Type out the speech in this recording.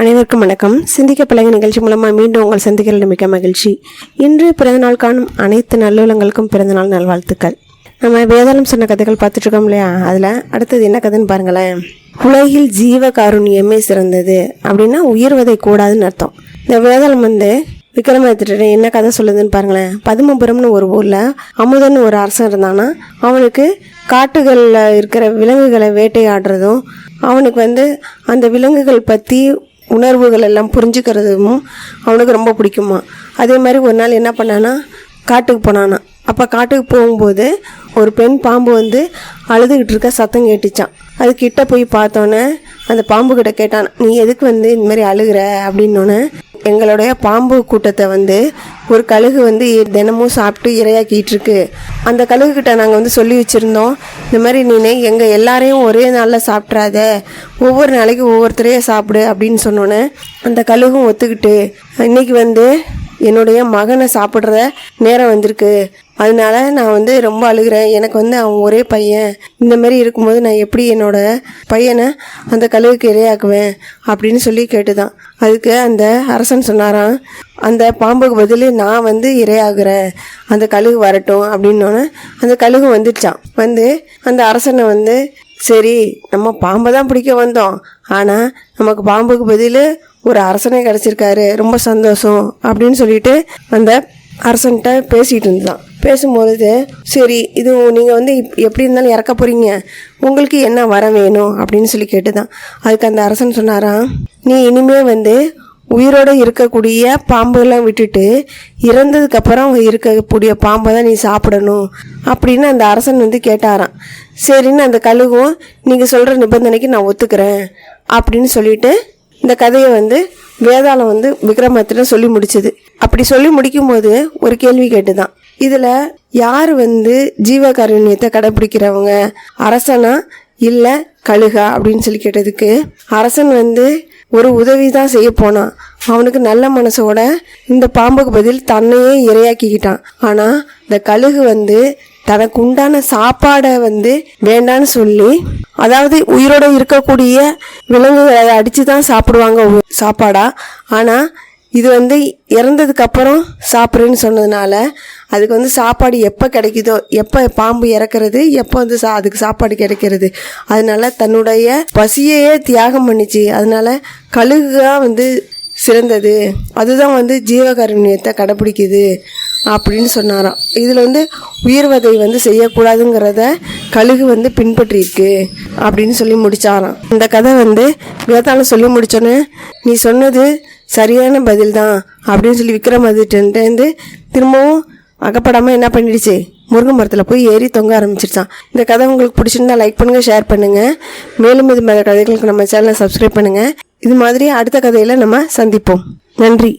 அனைவருக்கும் வணக்கம். சிந்திக்க பழக நிகழ்ச்சி மூலமாக மீண்டும் உங்கள் சந்திக்கிறது மிக்க மகிழ்ச்சி. இன்று பிறந்தநாள் காணும் அனைத்து நல்லுலங்களுக்கும் பிறந்தநாள் நல்வாழ்த்துக்கள். நம்ம வேதாளம் சொன்ன கதைகள் பார்த்துட்ருக்கோம் இல்லையா? அதில் அடுத்தது என்ன கதைன்னு பாருங்களேன். உலகில் ஜீவ காருண்யமே சிறந்தது அப்படின்னா உயர்வதை கூடாதுன்னு அர்த்தம். இந்த வேதாளம் வந்து விக்ரமாதித்யன் என்ன கதை சொல்லுதுன்னு பாருங்களேன். பதுமபுரம்னு ஒரு ஊரில் அமுதன் ஒரு அரசன் இருந்தான்னா அவனுக்கு காட்டுகளில் இருக்கிற விலங்குகளை வேட்டையாடுறதும் அவனுக்கு வந்து அந்த விலங்குகள் பற்றி உணர்வுகள் எல்லாம் புரிஞ்சுக்கிறதும் அவனுக்கு ரொம்ப பிடிக்குமா. அதே மாதிரி ஒரு நாள் என்ன பண்ணானா காட்டுக்கு போனானா. அப்போ காட்டுக்கு போகும்போது ஒரு பெண் பாம்பு வந்து அழுதுகிட்டு இருக்க சத்தம் கேட்டுச்சான் அது கிட்ட போய் பார்த்தோன்னே அந்த பாம்பு கிட்ட கேட்டான் நீ எதுக்கு வந்து இந்த மாதிரி அழுகிற? அப்படின்னோடனே எங்களுடைய பாம்பு கூட்டத்தை வந்து ஒரு கழுகு வந்து தினமும் சாப்பிட்டு இரையாக்கிட்டு இருக்கு அந்த கழுகுகிட்ட நாங்கள் வந்து சொல்லி வச்சுருந்தோம் இந்த மாதிரி நீனே எங்கள் எல்லாரையும் ஒரே நாளில் சாப்பிட்றாத ஒவ்வொரு நாளைக்கு ஒவ்வொருத்தரையே சாப்பிடு அப்படின்னு சொன்னோன்னே அந்த கழுகும் ஒத்துக்கிட்டு இன்னைக்கு வந்து என்னுடைய மகனை சாப்பிட்ற நேரம் வந்திருக்கு. அதனால நான் வந்து ரொம்ப அழுகிறேன். எனக்கு வந்து அவன் ஒரே பையன். இந்த மாதிரி இருக்கும்போது நான் எப்படி என்னோட பையனை அந்த கழுவுக்கு இரையாக்குவேன் அப்படின்னு சொல்லி கேட்டுதான். அதுக்கு அந்த அரசன் சொன்னாராம் அந்த பாம்புக்கு பதில் நான் வந்து இரையாகிறேன். அந்த கழுகு வரட்டும். அப்படின்னோடனே அந்த கழுகு வந்துடுச்சான் வந்து அந்த அரசனை வந்து சரி நம்ம பாம்பை தான் பிடிக்க வந்தோம். ஆனால் நமக்கு பாம்புக்கு பதில் ஒரு அரசனே கிடச்சிருக்காரு. ரொம்ப சந்தோஷம் அப்படின்னு சொல்லிட்டு அந்த அரசன்கிட்ட பேசிகிட்டு இருந்தான். பேசும்பொழுது சரி இது நீங்கள் வந்து இப் எப்படி இருந்தாலும் இறக்க போகிறீங்க உங்களுக்கு என்ன வர வேணும் அப்படின்னு சொல்லி கேட்டுதான். அதுக்கு அந்த அரசன் சொன்னாராம் நீ இனிமே வந்து உயிரோடு இருக்கக்கூடிய பாம்புலாம் விட்டுட்டு இறந்ததுக்கப்புறம் இருக்கக்கூடிய பாம்பை தான் நீ சாப்பிடணும் அப்படின்னு அந்த அரசன் வந்து கேட்டாராம். சரின்னு அந்த கழுகும் நீங்கள் சொல்கிற நிபந்தனைக்கு நான் ஒத்துக்கிறேன் அப்படின்னு சொல்லிட்டு இந்த கதையை வந்து வேதாளம் வந்து விக்ரமத்தில் சொல்லி முடிச்சது. அப்படி சொல்லி முடிக்கும்போது ஒரு கேள்வி கேட்டுதான். இதில் யார் வந்து ஜீவகாருண்யத்தை கடைப்பிடிக்கிறவங்க அரசனா இல்லை கழுகா? அப்படின்னு சொல்லி கேட்டதுக்கு அரசன் வந்து ஒரு உதவி தான் செய்ய போனான் அவனுக்கு நல்ல மனசோட இந்த பாம்புக்கு பதில் தன்னையே இரையாக்கிக்கிட்டான். ஆனால் இந்த கழுகு வந்து தனக்கு உண்டான சாப்பாடை வந்து வேண்டான்னு சொல்லி அதாவது உயிரோட இருக்கக்கூடிய விலங்குகளை அடித்து தான் சாப்பிடுவாங்க சாப்பாடா. ஆனால் இது வந்து இறந்ததுக்கப்புறம் சாப்பிட்றேன்னு சொன்னதுனால அதுக்கு வந்து சாப்பாடு எப்போ கிடைக்குதோ எப்போ பாம்பு இறக்குறது எப்போ வந்து சா அதுக்கு சாப்பாடு கிடைக்கிறது. அதனால தன்னுடைய பசியையே தியாகம் பண்ணிச்சு. அதனால கழுகுగా வந்து சிறந்தது. அதுதான் வந்து ஜீவகாருண்யத்தை கடைப்பிடிக்குது அப்படின்னு சொன்னாராம். இதில் வந்து உயிர்வதை வந்து செய்யக்கூடாதுங்கிறத கழுகு வந்து பின்பற்றிருக்கு அப்படின்னு சொல்லி முடிச்சாராம். இந்த கதை வந்து வேதாளம் சொல்லி முடிச்சோன்னே நீ சொன்னது சரியான பதில் தான் அப்படின்னு சொல்லி விக்ரமாதித்யன்ட்டேருந்து திரும்பவும் அகப்படாமல் என்ன பண்ணிடுச்சு? முருங்கை மரத்தில் போய் ஏறி தொங்க ஆரம்பிச்சிருச்சான். இந்த கதை உங்களுக்கு பிடிச்சிருந்தா லைக் பண்ணுங்கள் ஷேர் பண்ணுங்கள் மேலும் இது மாதிரி கதைகளுக்கு நம்ம சேனலை சப்ஸ்கிரைப் பண்ணுங்கள் இது மாதிரி அடுத்த கதையில் நம்ம சந்திப்போம். நன்றி.